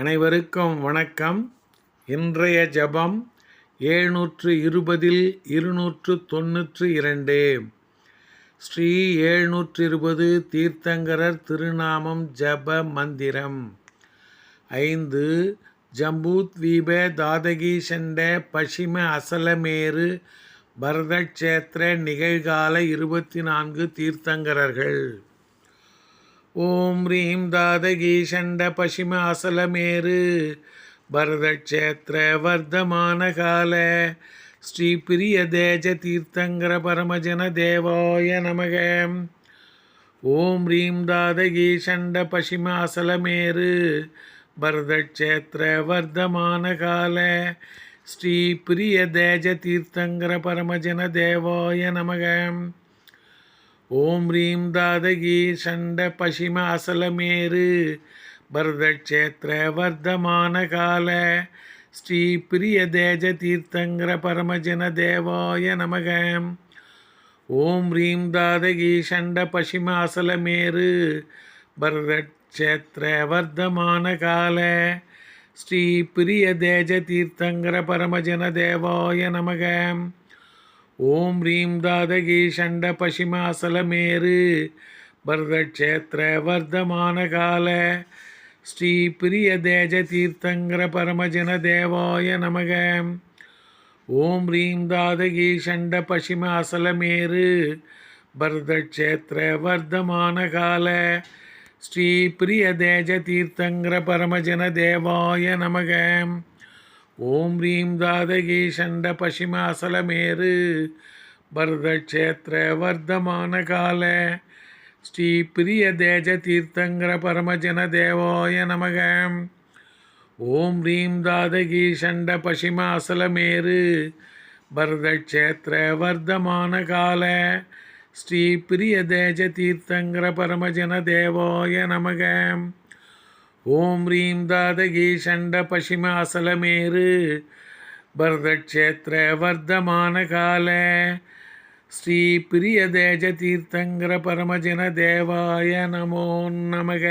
அனைவருக்கும் வணக்கம். இன்றைய ஜபம் ஏழ்நூற்று இருபதில் இருநூற்று தொன்னூற்று இரண்டு. ஸ்ரீ ஏழ்நூற்று இருபது தீர்த்தங்கரர் திருநாமம் ஜப மந்திரம். ஐந்து ஜம்பூத்வீப தாதகி செண்ட பசிம அசலமேரு பரதக்ஷேத்திர நிகழ்கால இருபத்தி நான்கு தீர்த்தங்கரர்கள். ஓம் ரீம் தாதகி சண்ட பசிம அசலமேறு. பரதக்ஷேத்திர வர்த்தமான கால ஸ்ரீ பிரிய தேஜ தீர்த்தங்கர பரமஜன தேவாய நமக. ஓம் ரீம் தாதகி சண்ட பசிம அசலமேறு. பரதக்ஷேத்திர வர்த்தமான கால ஸ்ரீ பிரிய தேஜ தீர்த்தங்கர பரமஜன தேவாய நமகம் ஓம் ரீம் தாதகி சண்ட பசிம அசலமேறு. பரதக்ஷேத்திர வர்த்தமான கால. ஸ்ரீ பிரிய தேஜ தீர்த்தங்கர பரமஜன தேவாய நமக. ஓம் ரீம் தாதகி சண்ட பசிம அசலமேறு. பரதக்ஷேத்திர வர்த்தமான கால. ஸ்ரீ பிரிய தேஜ தீர்த்தங்கர பரமஜன தேவாய நமகம் ஓம் ரீம் தாதகி சண்ட பசிமாசலமேரு பரதக்ஷேத்திர வர்த்தமான கால. ஸ்ரீ பிரிய தேஜ தீர்த்தங்கர பரமஜன தேவாய நமக. ஓம் ரீம் தாதகி சண்ட பசிமாசலமேரு பரதக்ஷேத்திர வர்த்தமான கால. ஸ்ரீ பிரிய தேஜ தீர்த்தங்கர பரமஜன தேவாய நமகம் ஓம் ரீம் தாதகி சண்ட பசிமாசலமேறு பரதக்ஷேத்திர வர்த்தமான கால. ஸ்ரீ பிரிய தேஜ தீர்த்தங்கர பரமஜன தேவோய நமக. ஓம் ரீம் தாதகி சண்ட பசிமாசலமேறு பரதக்ஷேத்திர வர்த்தமான கால. ஸ்ரீ பிரிய தேஜ தீர்த்தங்கர பரமஜன தேவோய நமகம் ஓம் ரீம் தாதகி சண்ட பசிம அசலமேரு பரதக்ஷேத்திர வர்த்தமான கால. ஸ்ரீ பிரிய தேஜ தீர்த்தங்கர பரமஜன தேவாய நமோ நமக.